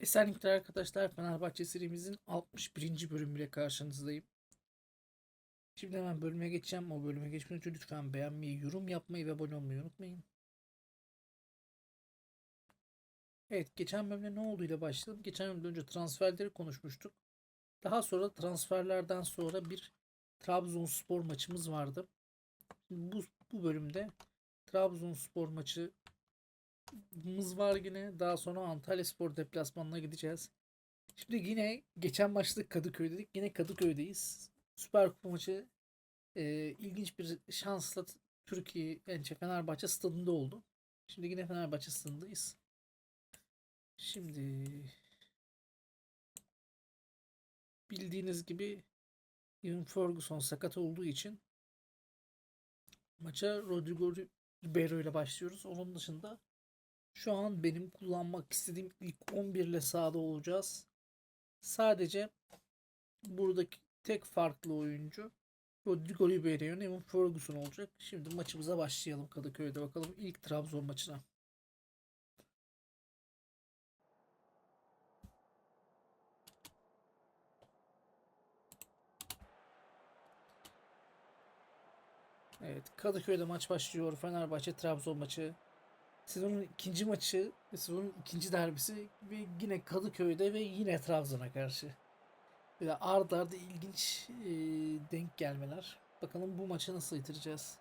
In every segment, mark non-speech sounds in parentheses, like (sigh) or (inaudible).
Esenlikler arkadaşlar Fenerbahçe serimizin 61. bölümüyle karşınızdayım. Şimdi hemen bölüme geçeceğim. O bölüme geçmeden önce lütfen beğenmeyi, yorum yapmayı ve abone olmayı unutmayın. Evet geçen bölümde ne olduğuyla başladım. Geçen bölümde önce transferleri konuşmuştuk. Daha sonra transferlerden sonra bir Trabzonspor maçımız vardı. Şimdi bu, bu bölümde Trabzonspor maçı mız var yine. Daha sonra Antalyaspor deplasmanına gideceğiz. Şimdi yine geçen maçta Kadıköy'dedik. Yine Kadıköy'deyiz. Süper Kupa maçı e, ilginç bir şansla Türkiye yani Fenerbahçe stadında oldu. Şimdi yine Fenerbahçe stadındayız. Şimdi bildiğiniz gibi Ian Ferguson sakat olduğu için maça Rodrigo Ribeiro ile başlıyoruz. Onun dışında şu an benim kullanmak istediğim ilk 11 ile sahada olacağız. Sadece buradaki tek farklı oyuncu Rodrigo Ribeiro, Evan Ferguson olacak. Şimdi maçımıza başlayalım Kadıköy'de bakalım ilk Trabzon maçına. Evet Kadıköy'de maç başlıyor. Fenerbahçe Trabzon maçı. Sezonun ikinci maçı ve sezonun ikinci derbisi ve yine Kadıköy'de ve yine Trabzon'a karşı. Böyle ard arda ilginç e, denk gelmeler. Bakalım bu maçı nasıl yitireceğiz.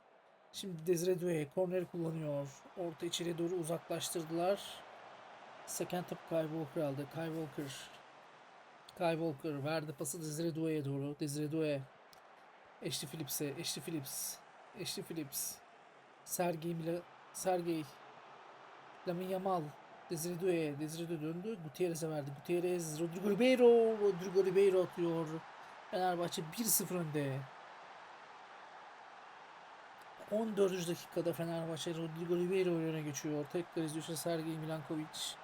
Şimdi Desire Doué korner kullanıyor. Orta içeriye doğru uzaklaştırdılar. Second top Kyle Walker aldı. Kyle Walker. Kyle Walker verdi pası Desire Doué'ye doğru. Desire Doué. Ashley Phillips'e. Ashley Phillips. Ashley Phillips. Sergey Mila Sergey Lamin Yamal, Desire Doué döndü. Gutierrez'e verdi. Gutierrez, Rodrigo Ribeiro, Rodrigo Ribeiro atıyor. Fenerbahçe 1-0 önde. 14. dakikada Fenerbahçe Rodrigo Ribeiro öne geçiyor. Tekrar izliyorsa Sergey Milankovic.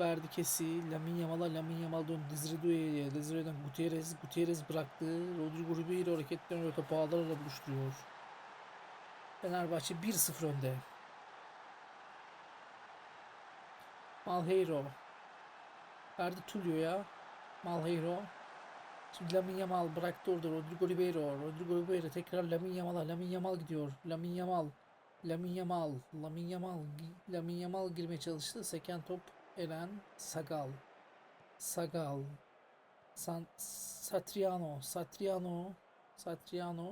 Verdi kesi. Lamin Yamal'a. Lamin Yamal döndü. Desire Doué'ye. Desire'den Gutierrez. Gutierrez bıraktı. Rodrigo Ribeiro hareketleniyor. Topu ağlarla buluşturuyor. Fenerbahçe 1-0 önde. Malheiro. Verdi Tulio'ya. Malheiro. Şimdi Lamin Yamal bıraktı orada Rodrigo Ribeiro. Rodrigo Ribeiro tekrar Lamin Yamal'a. Lamin Yamal gidiyor. Lamin Yamal. Lamin Yamal. Lamin Yamal. Lamin Yamal girmeye çalıştı. Seken top Eren Sagal. Sagal. San Satriano. Satriano. Satriano.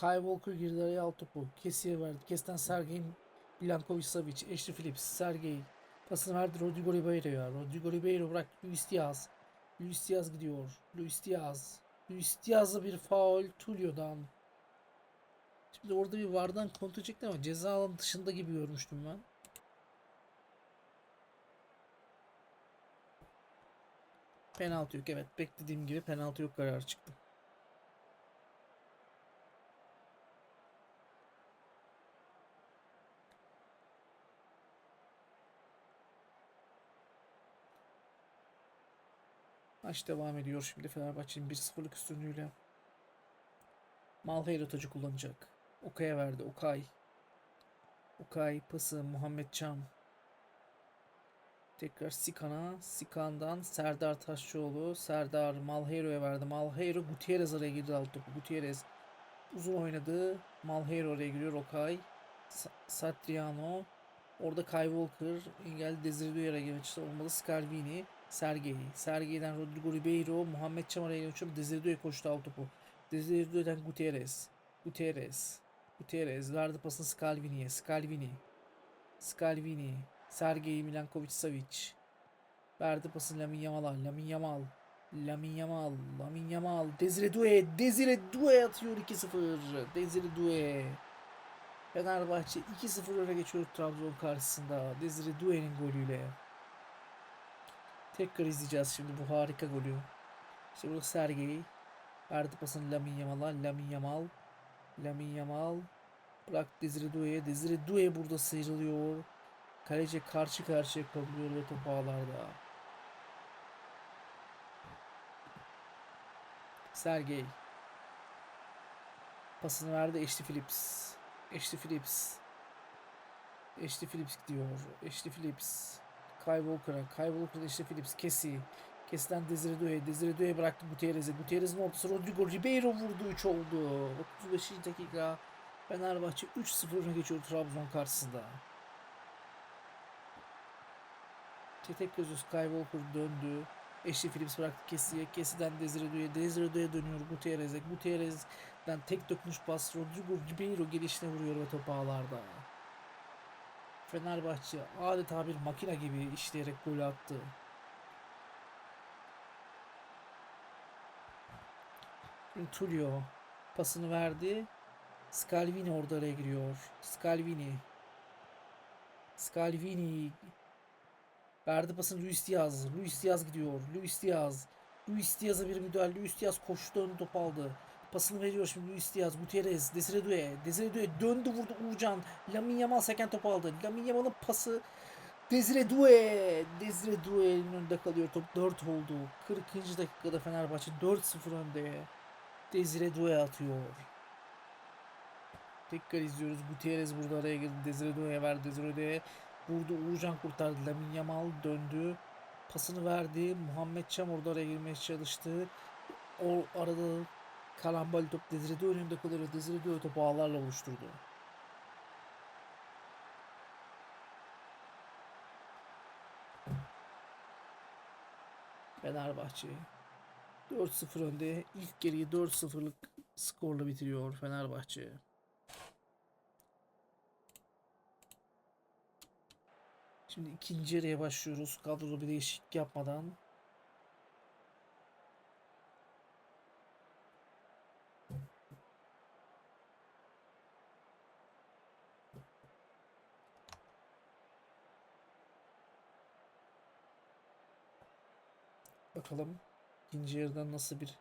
Kyle Walker girdi araya alt topu. Kesiye verdi. Kesten Sergey Milankovic Savic. Ashley Phillips. Sergey. Pasını verdi Rodrigo Ribeiro'ya. Rodrigo Ribeiro bırak Luis Diaz. Luis Diaz gidiyor. Luis Diaz. Luis Diaz'a bir faul Tulio'dan. Şimdi orada bir vardan kontrol çekti ama ceza alanı dışında gibi görmüştüm ben. Penaltı yok evet. Beklediğim gibi penaltı yok karar çıktı. Maç devam ediyor şimdi Fenerbahçe'nin 1-0'lık üstünlüğüyle. Malheiro tacı kullanacak. Okay'a verdi. Okay. Okay pası Muhammed Can. Tekrar Sikan'a. Sikan'dan Serdar Taşçıoğlu. Serdar Malheiro'ya verdi. Malheiro Gutierrez araya girdi alt topu. Gutierrez uzun oynadı. Malheiro oraya giriyor. Okay. Sa- Satriano. Orada Kai Walker. Engel Desire Duyar'a girmiş. Olmalı Scalvini. Sergey. Sergey'den Rodrigo Ribeiro. Muhammed Çamara'ya geçiyor. Desire Doué koştu alt topu. Desire Doué'den Gutierrez. Gutierrez. Gutierrez. Verdi pasını Scalvini'ye. Scalvini. Scalvini. Sergey Milankovic Savic. Verdi pasını Lamin Yamal'a. Lamin Yamal. Lamin Yamal. Lamin Yamal. Desire Doué. Desire Doué atıyor 2-0. Desire Doué. Fenerbahçe 2-0 öne geçiyor Trabzon karşısında. Desire Doué'nin golüyle. Tekrar izleyeceğiz şimdi bu harika golü. İşte burada Sergey. Verdi pasını Lamin Yamal'a. Lamin Yamal. Lamin Yamal. Bırak Desire Doué'ye. Desire Doué burada sıyrılıyor. Kaleci karşı karşıya kalıyor ve top ağlarda. Sergey. Pasını verdi Ashley Phillips. Ashley Phillips. Ashley Phillips gidiyor. Ashley Phillips. Kyle Walker'a. Kyle Walker'da işte Phillips. Kesi. Kesi'den Desire Doué. Desire Doué bıraktı Gutierrez'e. Gutierrez'in ortası Rodrigo Ribeiro vurdu. 3 oldu. 35. dakika. Fenerbahçe 3-0 öne geçiyor Trabzon karşısında. Tek gözüz Kyle Walker döndü. Ashley Phillips bıraktı Kesi'ye. Kesi'den. Desire Doué dönüyor Gutierrez'e. Gutierrez'den tek dokunuş pas. Rodrigo Ribeiro gelişine vuruyor ve top ağlarda. Fenerbahçe adeta bir makine gibi işleyerek gol attı. Tulio pasını verdi. Scalvini orada araya giriyor. Scalvini. Scalvini verdi pasını Luis Diaz. Luis Diaz gidiyor. Luis Diaz. Luis Diaz'a bir müdahale. Luis Diaz koştu önü top aldı. Pasını veriyor şimdi Luis Diaz. Gutierrez. Desire Doué. Desire Doué döndü vurdu Uğurcan. Lamin Yamal seken top aldı. Lamin Yamal'ın pası Desire Doué. Desire Doué'nin önünde kalıyor. Top 4 oldu. 40. dakikada Fenerbahçe 4-0 önde. Desire Doué atıyor. Tekrar izliyoruz. Gutierrez burada araya girdi. Desire Doué'ye verdi. Desire Doué vurdu. Uğurcan kurtardı. Lamin Yamal döndü. Pasını verdi. Muhammed Çam orada araya girmeye çalıştı. O arada karambol top Desire Doué önünde kalıyor. Desire Doué topu ağlarla oluşturdu. Fenerbahçe 4-0 önde. İlk geriyi 4-0'lık skorla bitiriyor Fenerbahçe. Şimdi ikinci yarıya başlıyoruz. Kadroda bir değişiklik yapmadan. Bakalım ikinci yarıdan nasıl bir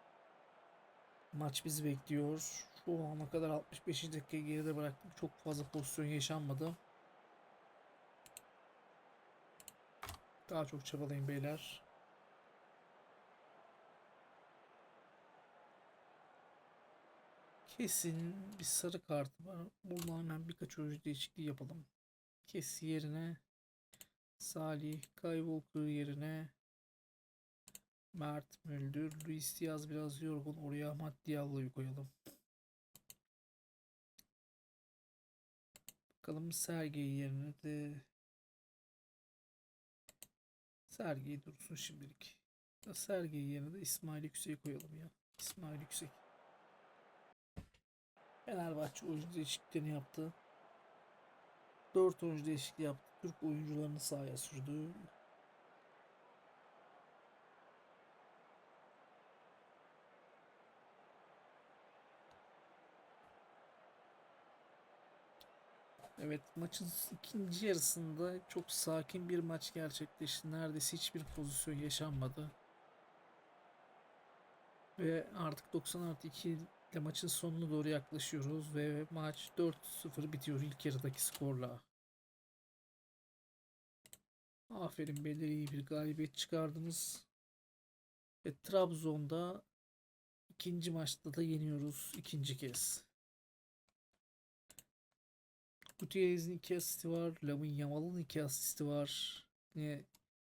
maç bizi bekliyor. Şu ana kadar 65. dakika geride bıraktık. Çok fazla pozisyon yaşanmadı. Daha çok çabalayın beyler. Kesin bir sarı kartı var. Buradan hemen birkaç oyuncu değişikliği yapalım. Kes yerine Salih, Kyle Walker yerine Mert Müldür, Luis Diaz biraz yorgun. Oraya Ahmet Diallo'yu koyalım. Bakalım Sergey yerine de Sergey dursun şimdilik. Sergey yerine de İsmail Yüksek'i koyalım ya. İsmail Yüksek. Fenerbahçe oyuncu değişikliklerini yaptı. 4 oyuncu değişikliği yaptı. Türk oyuncularını sahaya sürdü. Evet maçın ikinci yarısında çok sakin bir maç gerçekleşti. Neredeyse hiçbir pozisyon yaşanmadı. Ve artık 90 artı 2 ile maçın sonuna doğru yaklaşıyoruz ve maç 4-0 bitiyor ilk yarıdaki skorla. Aferin beyler iyi bir galibiyet çıkardınız. Ve Trabzon'da ikinci maçta da yeniyoruz ikinci kez. Gutierrez'in 2 asisti var. Lamin Yamal'ın 2 asisti var. Yine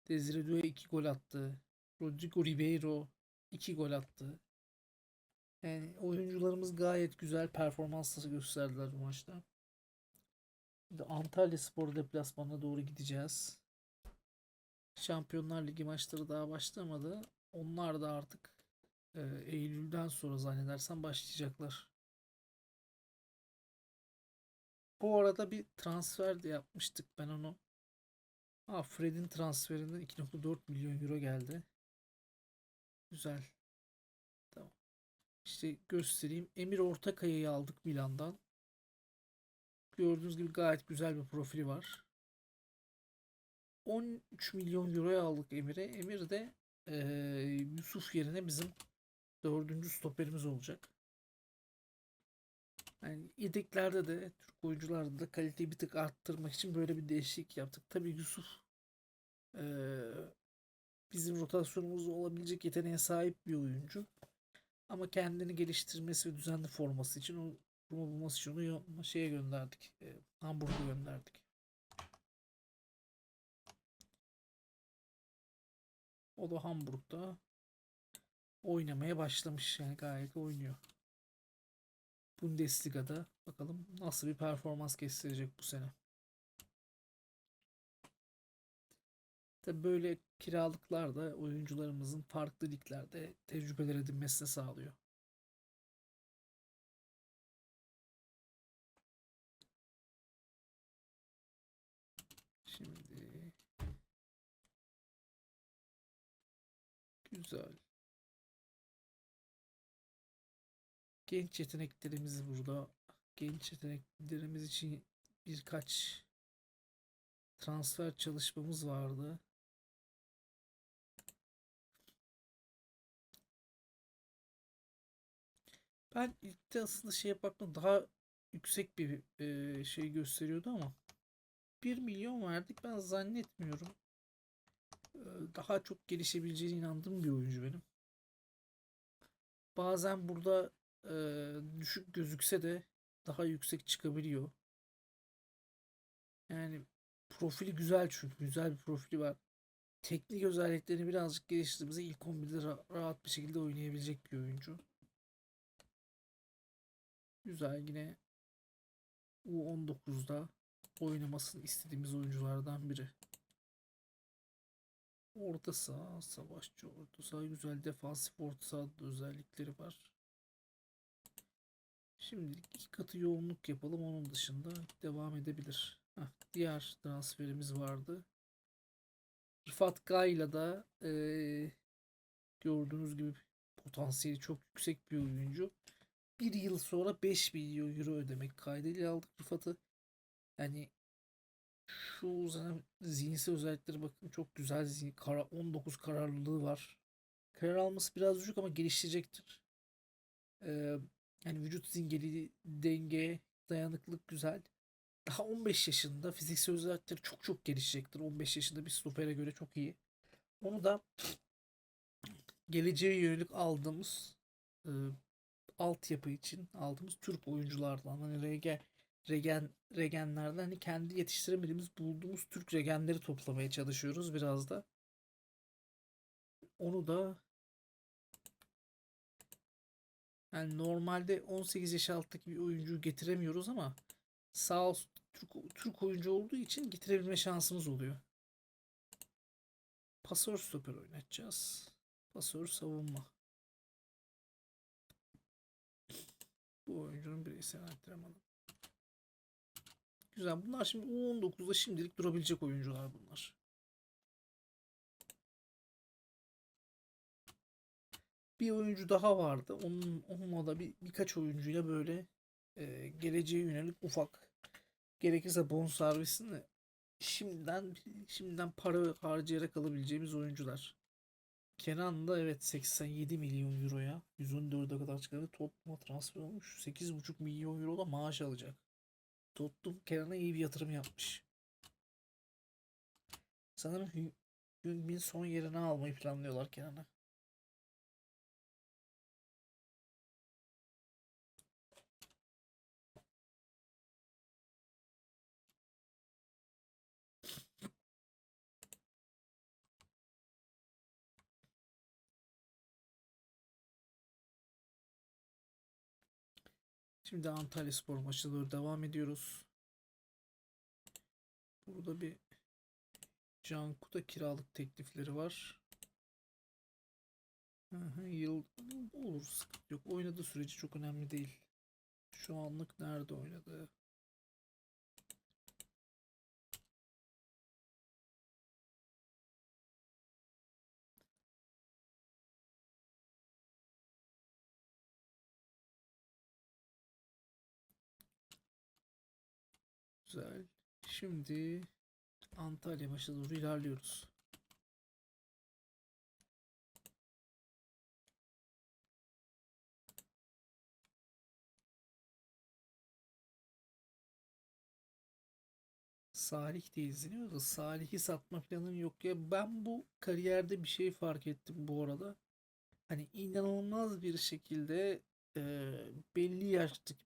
Desire Doué 2 gol attı. Rodrigo Ribeiro 2 gol attı. Yani oyuncularımız gayet güzel performansları gösterdiler bu maçta. Şimdi Antalya Spor deplasmanına doğru gideceğiz. Şampiyonlar Ligi maçları daha başlamadı. Onlar da artık e, Eylül'den sonra zannedersem başlayacaklar. Bu arada bir transfer de yapmıştık ben onu. Ha, Fred'in transferinden 2.4 milyon euro geldi. Güzel. Tamam. İşte göstereyim. Emir Ortakaya'yı aldık Milan'dan. Gördüğünüz gibi gayet güzel bir profili var. 13 milyon euroya aldık Emir'e. Emir de eee, Yusuf yerine bizim dördüncü stoperimiz olacak. Yani yedeklerde de Türk oyuncularda da kaliteyi bir tık arttırmak için böyle bir değişiklik yaptık. Tabii Yusuf eee, bizim rotasyonumuzda olabilecek yeteneğe sahip bir oyuncu. Ama kendini geliştirmesi ve düzenli forması için o Roma bulması için onu şeye gönderdik. E, Hamburg'a gönderdik. O da Hamburg'da oynamaya başlamış. Yani gayet oynuyor. Bundesliga'da bakalım nasıl bir performans gösterecek bu sene. Tabii böyle kiralıklar da oyuncularımızın farklı liglerde tecrübeler edinmesini sağlıyor. Şimdi güzel. Genç yeteneklerimiz burada. Genç yeteneklerimiz için birkaç transfer çalışmamız vardı. Ben ilkte aslında şeye baktım daha yüksek bir e, şey gösteriyordu ama 1 milyon verdik ben zannetmiyorum. E, daha çok gelişebileceğine inandığım bir oyuncu benim. Bazen burada e, düşük gözükse de daha yüksek çıkabiliyor. Yani profili güzel çünkü güzel bir profili var. Teknik özelliklerini birazcık geliştirdiğimizde ilk 11'de ra- rahat bir şekilde oynayabilecek bir oyuncu. Güzel yine U19'da oynamasını istediğimiz oyunculardan biri. Orta saha, savaşçı orta saha, güzel defansif orta saha özellikleri var. Şimdilik iki katı yoğunluk yapalım. Onun dışında devam edebilir. Heh, diğer transferimiz vardı. Rıfat Gayla da eee, gördüğünüz gibi potansiyeli çok yüksek bir oyuncu. Bir yıl sonra 5 milyon euro ödemek kaydıyla aldık Rıfat'ı. Yani şu zaten zihinsel özellikleri bakın çok güzel zihin, kara, 19 kararlılığı var. Karar alması biraz düşük ama gelişecektir. Ee, yani vücut zingeli, denge, dayanıklılık güzel. Daha 15 yaşında fiziksel özellikleri çok çok gelişecektir. 15 yaşında bir stopere göre çok iyi. Onu da geleceğe yönelik aldığımız e, altyapı için aldığımız Türk oyunculardan hani regen, regen regenlerden hani kendi yetiştiremediğimiz bulduğumuz Türk regenleri toplamaya çalışıyoruz biraz da. Onu da yani normalde 18 yaş alttaki bir oyuncu getiremiyoruz ama sağ olsun Türk, Türk oyuncu olduğu için getirebilme şansımız oluyor. Pasör stoper oynatacağız. Pasör savunma. Bu oyuncunun bireysel antrenmanı. Güzel. Bunlar şimdi U19'da şimdilik durabilecek oyuncular bunlar. Bir oyuncu daha vardı. Onun onunla da bir birkaç oyuncuyla böyle e, geleceğe yönelik ufak gerekirse bonservisini şimdiden şimdiden para harcayarak alabileceğimiz oyuncular. Kenan da evet 87 milyon euroya 114'e kadar çıkardı. Tottenham'a transfer olmuş. 8,5 milyon euro da maaş alacak. Tottenham Kenan'a iyi bir yatırım yapmış. Sanırım Hü- Hüngmin son yerine almayı planlıyorlar Kenan'a. Şimdi Antalya Spor maçına doğru devam ediyoruz. Burada bir Canku'da kiralık teklifleri var. Hı hı, yıl olur sıkıntı yok. Oynadığı süreci çok önemli değil. Şu anlık nerede oynadı? Güzel. Şimdi Antalya maçına doğru ilerliyoruz. Salih diye izleniyor da Salih'i satma planın yok ya. Ben bu kariyerde bir şey fark ettim bu arada. Hani inanılmaz bir şekilde e, belli yaştaki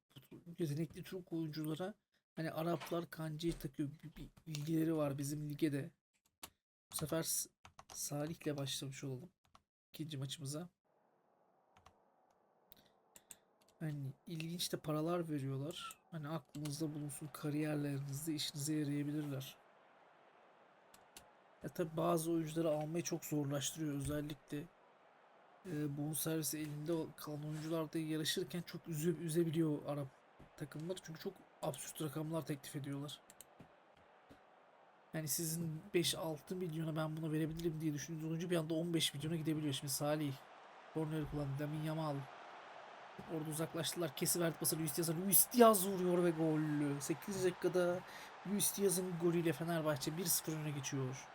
yetenekli Türk oyunculara hani Araplar kancayı takıyor bir, bir ilgileri var bizim lige de. Bu sefer Salih'le başlamış olalım. ikinci maçımıza. Hani ilginç de paralar veriyorlar. Hani aklınızda bulunsun kariyerlerinizde işinize yarayabilirler. Ya tabi bazı oyuncuları almayı çok zorlaştırıyor özellikle e, bonservisi elinde kalan oyuncular da yarışırken çok üze, üzebiliyor Arap takımlar çünkü çok absürt rakamlar teklif ediyorlar. Yani sizin 5-6 milyona ben bunu verebilirim diye düşündüğünüz oyuncu bir anda 15 milyona gidebiliyor. Şimdi Salih, Corner kullandı, Lamine Yamal. Orada uzaklaştılar. Kesiverdi pası Luis Diaz'a. Luis Diaz vuruyor ve gol. 8 dakikada Luis Diaz'ın golüyle Fenerbahçe 1-0 öne geçiyor.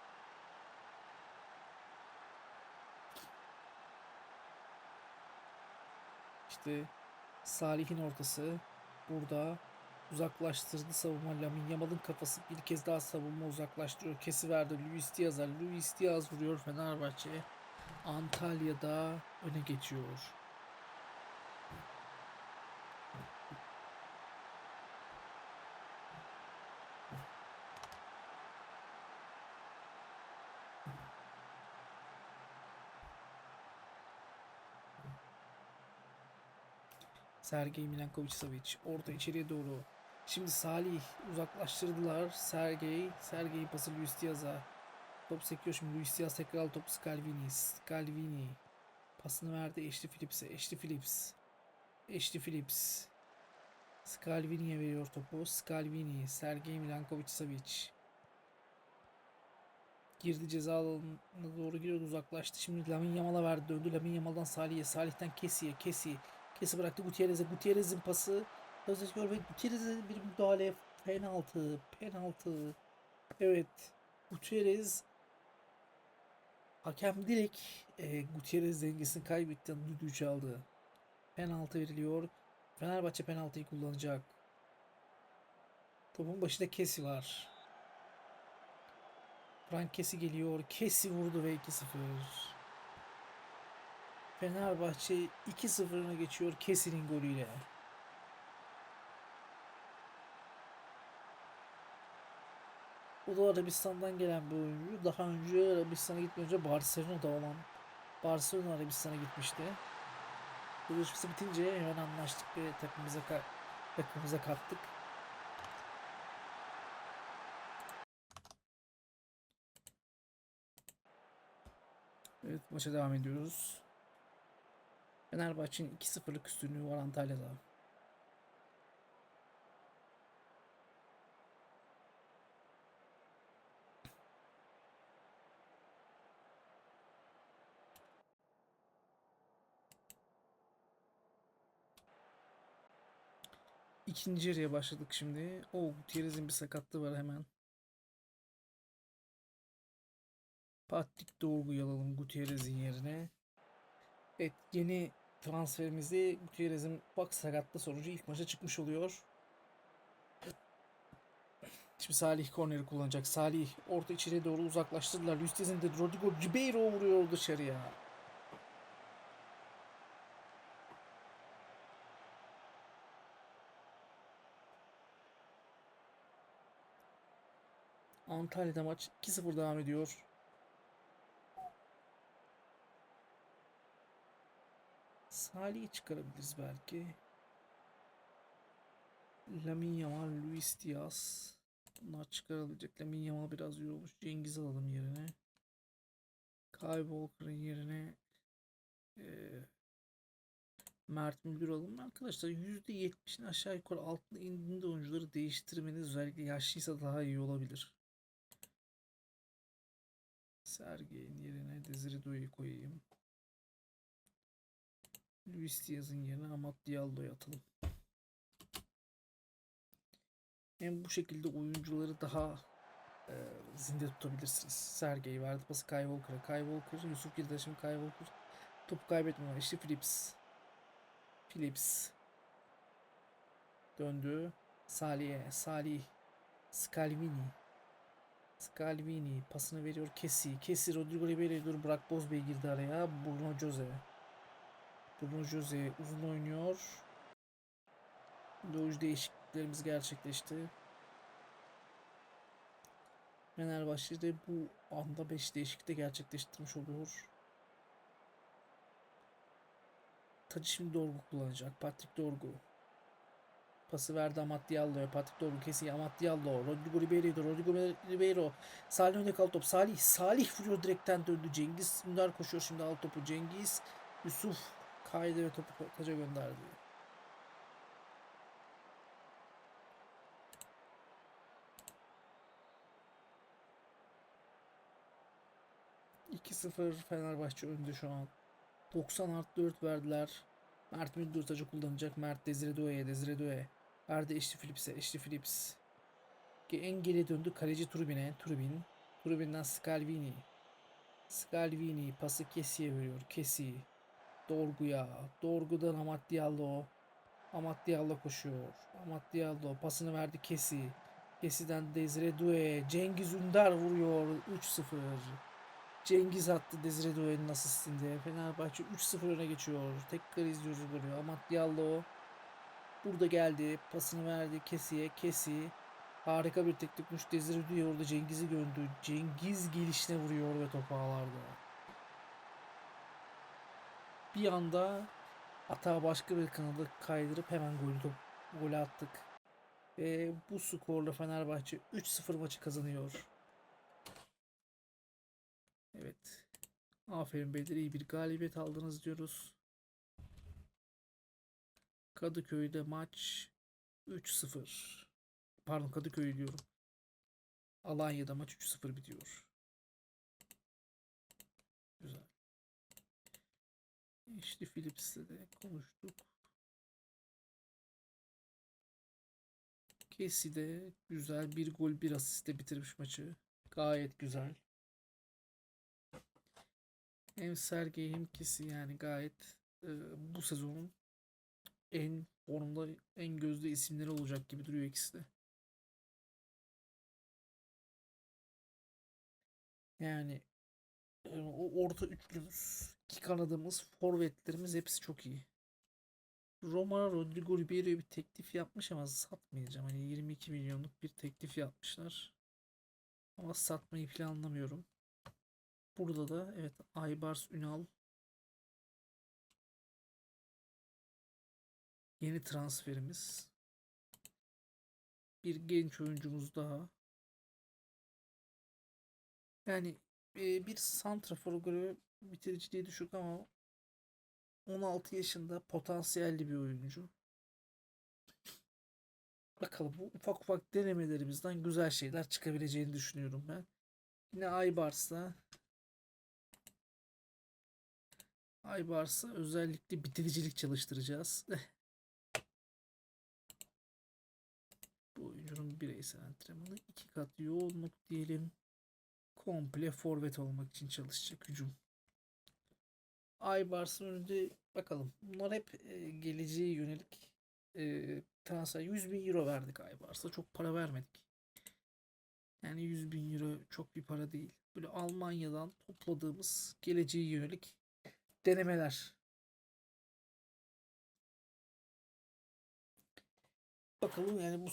İşte Salih'in ortası burada uzaklaştırdı savunma. Lamine Yamal'ın kafası bir kez daha savunma uzaklaştırıyor. Kesiverdi Luis Diaz'a. Luis Diaz vuruyor Fenerbahçe. Antalya'da öne geçiyor. Sergey Milenkovic Savic orada içeriye doğru. Şimdi Salih uzaklaştırdılar. Sergey, Sergey pası Luis Diaz'a. Top sekiyor şimdi Luis Diaz tekrar topu Scalvini. Scalvini pasını verdi Ashley Phillips'e. Ashley Phillips. Ashley Phillips. Scalvini'ye veriyor topu. Scalvini, Sergey Milenkovic Savic. Girdi ceza alanına doğru giriyordu uzaklaştı. Şimdi Lamine Yamal'a verdi döndü. Lamine Yamal'dan Salih'e. Salih'ten Kesi'ye. Kesi. Kesi bıraktı Gutierrez'e. Gutierrez'in pası. Özdeşiyor ve Gutierrez'e bir müdahale. Penaltı. Penaltı. Evet. Gutierrez Hakem direkt e, Gutierrez dengesini kaybetti. Düdüğü çaldı. Penaltı veriliyor. Fenerbahçe penaltıyı kullanacak. Topun başında Kesi var. Frank Kesi geliyor. Kesi vurdu ve 2-0. Fenerbahçe 2-0 öne geçiyor Kesi'nin golüyle. Bu da Arabistan'dan gelen bir oyuncu. Daha önce Arabistan'a gitmeden önce Barcelona'da olan Barcelona Arabistan'a gitmişti. Görüşmesi bitince hemen anlaştık ve takımımıza, ka- takımımıza kattık. Evet maça devam ediyoruz. Fenerbahçe'nin 2-0'lık üstünlüğü var Antalya'da. İkinci yarıya başladık şimdi. O Gutierrez'in bir sakatlığı var hemen. Patrick Dorgu'yu alalım Gutierrez'in yerine. Evet yeni transferimizde Gutierrez'in bak sakatlığı sonucu ilk maça çıkmış oluyor. Şimdi Salih korneri kullanacak. Salih orta içeriye doğru uzaklaştırdılar. Luis Diaz'in de Rodrigo Ribeiro vuruyor dışarıya. Antalya'da maç 2-0 devam ediyor. Salih'i çıkarabiliriz belki. Lamine Yamal, Luis Diaz. Bunlar çıkarılacak. Lamine Yamal biraz yorulmuş. Cengiz alalım yerine. Kyle Walker'ın yerine eee Mert Müldür alalım. Arkadaşlar %70'in aşağı yukarı altına indiğinde oyuncuları değiştirmeniz özellikle yaşlıysa daha iyi olabilir. Sergey'in yerine Desiredo'yu koyayım. Luis Diaz'ın yerine Amat Diallo'yu atalım. Hem bu şekilde oyuncuları daha e, zinde tutabilirsiniz. Sergey verdi pası Kyle Walker'a. Kyle Walker, Yusuf şimdi Kyle Walker. Topu kaybetmiyor. İşte Phillips. Phillips. Döndü. Salih'e. Salih. Scalvini. Scalvini pasını veriyor Kesi. Kesi Rodrigo Ribeiro'ya dur Burak Bozbey girdi araya. Bruno Jose. Bruno Jose uzun oynuyor. Doğuş değişikliklerimiz gerçekleşti. Fenerbahçe de bu anda 5 değişiklik de gerçekleştirmiş olur. Tacı şimdi Dorgu kullanacak. Patrick Dorgu. Pası verdi Amat Diallo'ya. Patrick Dorgu kesiyor. Amat Diallo. Rodrigo Ribeiro'ydu. Rodrigo Ribeiro. Salih önde kaldı top. Salih. Salih vuruyor direkten döndü. Cengiz Ünder koşuyor şimdi al topu. Cengiz. Yusuf kaydı ve topu taca gönderdi. İki 0 Fenerbahçe önde şu an. 90 artı 4 verdiler. Mert Müldür tacı kullanacak. Mert Desire Doue'ye. Desire Doué. Verdi Eşli Phillips'e. Eşli Phillips. En geri döndü. Kaleci Trubin'e. Trubin. Trubin'den Scalvini. Scalvini pası Kesi'ye veriyor. Kesi. Dorgu'ya. Dorgu'dan Amat Diallo. Amat Diallo koşuyor. Amat Diallo pasını verdi Kesi. Kesi'den Desire Doué. Cengiz Ünder vuruyor. 3-0. Cengiz attı Desire Doué'nin asistinde. Fenerbahçe 3-0 öne geçiyor. Tekrar izliyoruz golü. Amat Diallo burada geldi. Pasını verdi Kesi'ye. Kesi harika bir teknik. Desire Doué orada Cengiz'i gördü. Cengiz gelişine vuruyor ve top ağlarda. Bir anda hata başka bir kanalı kaydırıp hemen golü top, golü attık. Ve bu skorla Fenerbahçe 3-0 maçı kazanıyor. Evet. Aferin beyler iyi bir galibiyet aldınız diyoruz. Kadıköy'de maç 3-0. Pardon Kadıköy diyorum. Alanya'da maç 3-0 bitiyor. Güzel. İşte Philips'le de konuştuk. Kesi de güzel bir gol bir asiste bitirmiş maçı. Gayet güzel. Hem Sergey hem Kesi yani gayet e, bu sezonun en formda en gözde isimleri olacak gibi duruyor ikisi de. Yani o orta üçlümüz, iki kanadımız, forvetlerimiz hepsi çok iyi. Roma Rodrigo Ribeiro'ya bir teklif yapmış ama satmayacağım. Hani 22 milyonluk bir teklif yapmışlar. Ama satmayı planlamıyorum. Burada da evet Aybars Ünal yeni transferimiz. Bir genç oyuncumuz daha. Yani e, bir santrafor göre bitiriciliği düşük ama 16 yaşında potansiyelli bir oyuncu. Bakalım bu ufak ufak denemelerimizden güzel şeyler çıkabileceğini düşünüyorum ben. Yine Aybars'ta Aybars'a özellikle bitiricilik çalıştıracağız. (laughs) oyuncunun bireysel antrenmanı iki kat yoğunluk diyelim. Komple forvet olmak için çalışacak hücum. Aybars'ın önünde bakalım. Bunlar hep e, geleceğe yönelik e, transfer. 100 bin euro verdik Aybars'a. Çok para vermedik. Yani 100 bin euro çok bir para değil. Böyle Almanya'dan topladığımız geleceğe yönelik denemeler. Bakalım yani bu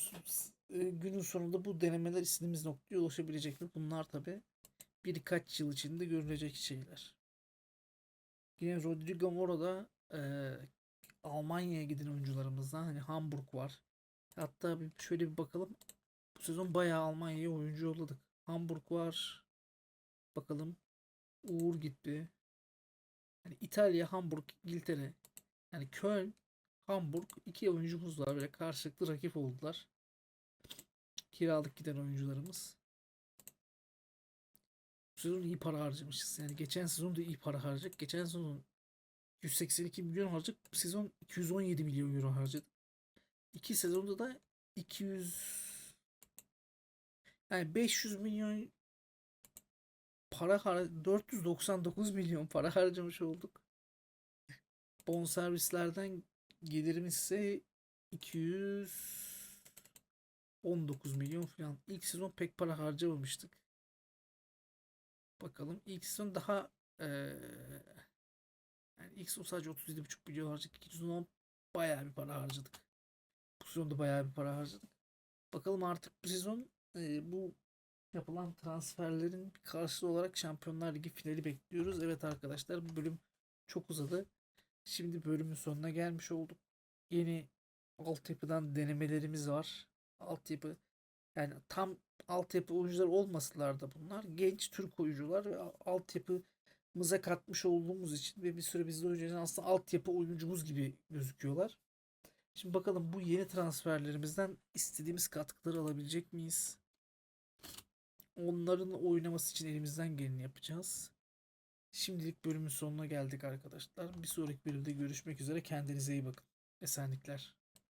e, günün sonunda bu denemeler istediğimiz noktaya ulaşabilecek mi? Bunlar tabi birkaç yıl içinde görülecek şeyler. Yine Rodrigo Moro e, Almanya'ya giden oyuncularımızdan hani Hamburg var. Hatta bir şöyle bir bakalım. Bu sezon bayağı Almanya'ya oyuncu yolladık. Hamburg var. Bakalım. Uğur gitti. Yani İtalya, Hamburg, İngiltere. Yani Köln, Hamburg iki oyuncumuz var. Böyle karşılıklı rakip oldular. Kiralık giden oyuncularımız. Bu sezon iyi para harcamışız. Yani geçen sezon da iyi para harcadık. Geçen sezon 182 milyon harcadık. Bu sezon 217 milyon euro harcadık. İki sezonda da 200 yani 500 milyon para har 499 milyon para harcamış olduk. Bonservislerden gelirimiz ise 219 milyon falan. İlk sezon pek para harcamamıştık. Bakalım ilk sezon daha eee yani ilk sezon sadece 37,5 milyon harcadık. İkinci sezon bayağı bir para harcadık. Bu sezonda bayağı bir para harcadık. Bakalım artık bu sezon eee, bu yapılan transferlerin karşılığı olarak Şampiyonlar Ligi finali bekliyoruz. Evet arkadaşlar bu bölüm çok uzadı. Şimdi bölümün sonuna gelmiş olduk. Yeni altyapıdan denemelerimiz var. Altyapı yani tam altyapı oyuncular olmasalar da bunlar genç Türk oyuncular ve altyapımıza katmış olduğumuz için ve bir süre bizde oyuncuların aslında altyapı oyuncumuz gibi gözüküyorlar. Şimdi bakalım bu yeni transferlerimizden istediğimiz katkıları alabilecek miyiz? Onların oynaması için elimizden geleni yapacağız. Şimdilik bölümün sonuna geldik arkadaşlar. Bir sonraki bölümde görüşmek üzere. Kendinize iyi bakın. Esenlikler.